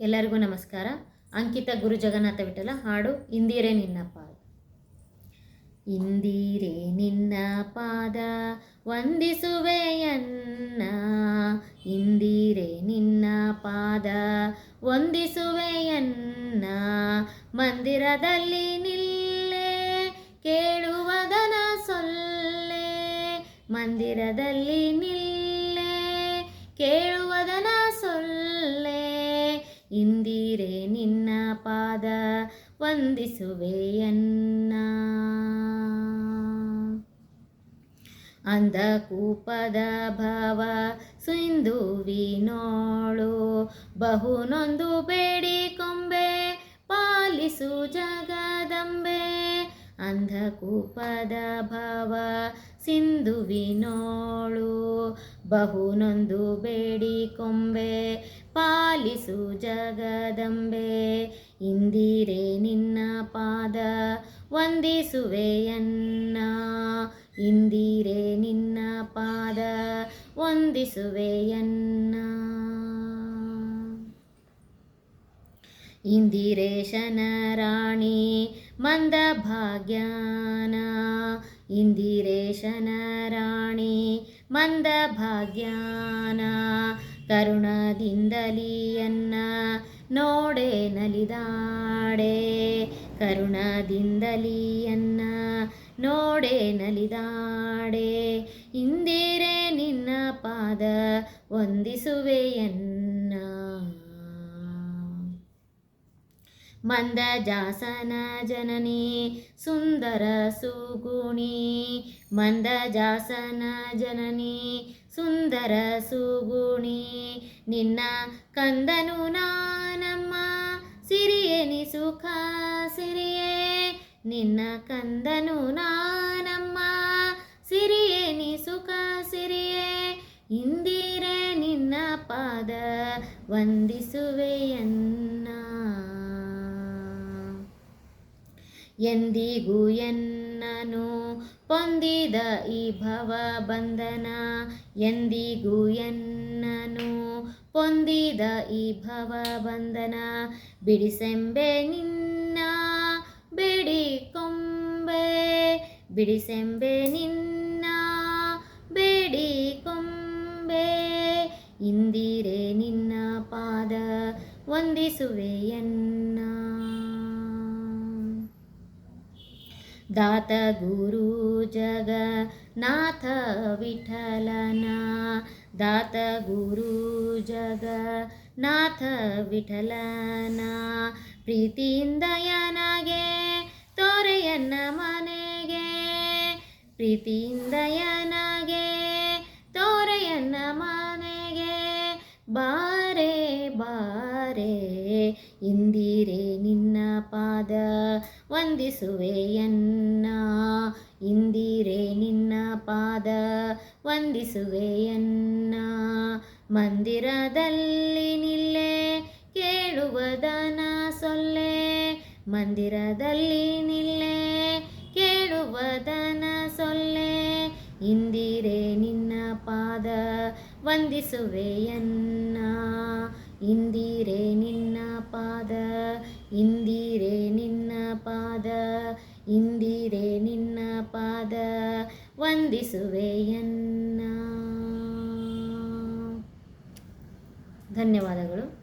ಎಲ್ಲರಿಗೂ ನಮಸ್ಕಾರ. ಅಂಕಿತ ಗುರು ಜಗನ್ನಾಥ ವಿಠಲ, ಹಾಡು ಇಂದಿರೇ ನಿನ್ನ ಪಾದ ಇಂದಿರೇ ನಿನ್ನ ಪಾದ ವಂದಿಸುವೆಯನ್ನ ಇಂದಿರೇ ನಿನ್ನ ಪಾದ ವಂದಿಸುವೆಯನ್ನ ಮಂದಿರದಲ್ಲಿ ನಿಲ್ಲೇ ಕೇಳುವದನ ಸೊಲ್ಲೆ. ಮಂದಿರದಲ್ಲಿ ನಿಲ್ಲೇ ಸೊಲ್ಲೆ ಇಂದಿರೆ ನಿನ್ನ ಪಾದ ವಂದಿಸುವೆಯನ್ನ ಅಂಧಕೂಪದ ಭಾವ ಸಿಂಧುವಿನೋಳು ಬಹುನೊಂದು ಬೇಡಿ ಕೊಂಬೆ ಪಾಲಿಸು ಜಗದಂಬೆ. ಅಂಧಕೂಪದ ಭಾವ ಸಿಂಧುವಿನೋಳು ಬಹುನೊಂದು ಬೇಡಿ ಬೇಡಿಕೊಂಬೆ ಪಾಲಿಸು ಜಗದಂಬೆ, ಇಂದಿರೆ ನಿನ್ನ ಪಾದ ವಂದಿಸುವೆಯನ್ನ ಇಂದಿರೆ ನಿನ್ನ ಪಾದ ವಂದಿಸುವೆಯನ್ನ ಇಂದಿರೇಶನ ರಾಣಿ ಮಂದ ಭಾಗ್ಯಾನ. ಇಂದಿರೇಶನ ರಾಣಿ ಮಂದ ಭಾಗ್ಯಾನ. ಕರುಣದಿಂದಲಿಯನ್ನ ನೋಡೆ ನಲಿದಾಡೆ. ಕರುಣದಿಂದಲಿಯನ್ನ ನೋಡೆ ನಲಿದಾಡೆ. ಇಂದಿರೆ ನಿನ್ನ ಪಾದ ವಂದಿಸುವೆಯನ್ನ ಮಂದ ಜಾಸನ ಜನನಿ, ಸುಂದರ ಸುಗುಣಿ. ಮಂದಜಾಸನ ಜನನಿ, ಸುಂದರ ಸುಗುಣಿ. ನಿನ್ನ ಕಂದನು ನಾನಮ್ಮ, ಸಿರಿಯೇನಿ ಸುಖ ಸಿರಿಯೇ. ನಿನ್ನ ಕಂದನು ನಾನಮ್ಮ, ಸಿರಿಯೇನಿ ಸುಖ ಸಿರಿಯೇ. ಇಂದಿರೆ ನಿನ್ನ ಪಾದ ವಂದಿಸುವೆಯನ್ನ ಎಂದಿಗೂ ಎನ್ನನು, ಪೊಂದಿದ ಈ ಭವ ಬಂಧನ. ಎಂದಿಗೂ ಎನ್ನನು, ಪೊಂದಿದ ಈ ಭವ ಬಂಧನ. ಬಿಡಿಸೆಂಬೆ ನಿನ್ನ ಬೇಡಿಕೊಂಬೆ ಬಿಡಿಸೆಂಬೆ ನಿನ್ನ ಬೇಡಿಕೊಂಬೆ ಇಂದಿರೆ ನಿನ್ನ ಪಾದ ವಂದಿಸುವೆಯನ್ನ ದಾತ ಗುರು ಜಗನಾಥ ವಿಠಲನ. ದಾತ ಗುರು ಜಗನಾಥ ವಿಠಲನ. ಪ್ರೀತಿಯಿಂದ ಯನಗೆ ತೋರೆಯನ್ನ ಮನೆಗೆ. ಪ್ರೀತಿಯಿಂದ ಯನಗೆ ತೋರೆಯನ್ನ ಮನೆಗೆ. ಬಾರೆ ಬಾರೆ, ಇಂದಿರೆ ನಿನ್ನ ಪಾದ ವಂದಿಸುವೆಯನ್ನ ಇಂದಿರೆ ನಿನ್ನ ಪಾದ ವಂದಿಸುವೆಯನ್ನ ಮಂದಿರದಲ್ಲಿ ನಿಲ್ಲೆ ಕೇಳುವದನ ಸೊಲ್ಲೆ ಮಂದಿರದಲ್ಲಿ ನಿಲ್ಲೆ ಕೇಳುವದನ ಸೊಲ್ಲೆ ಇಂದಿರೆ ನಿನ್ನ ಪಾದ ವಂದಿಸುವೆಯನ್ನ ಇಂದಿರೆ ನಿನ್ನ ವಂದಿಸುವೆಯನ್ನ ಧನ್ಯವಾದಗಳು.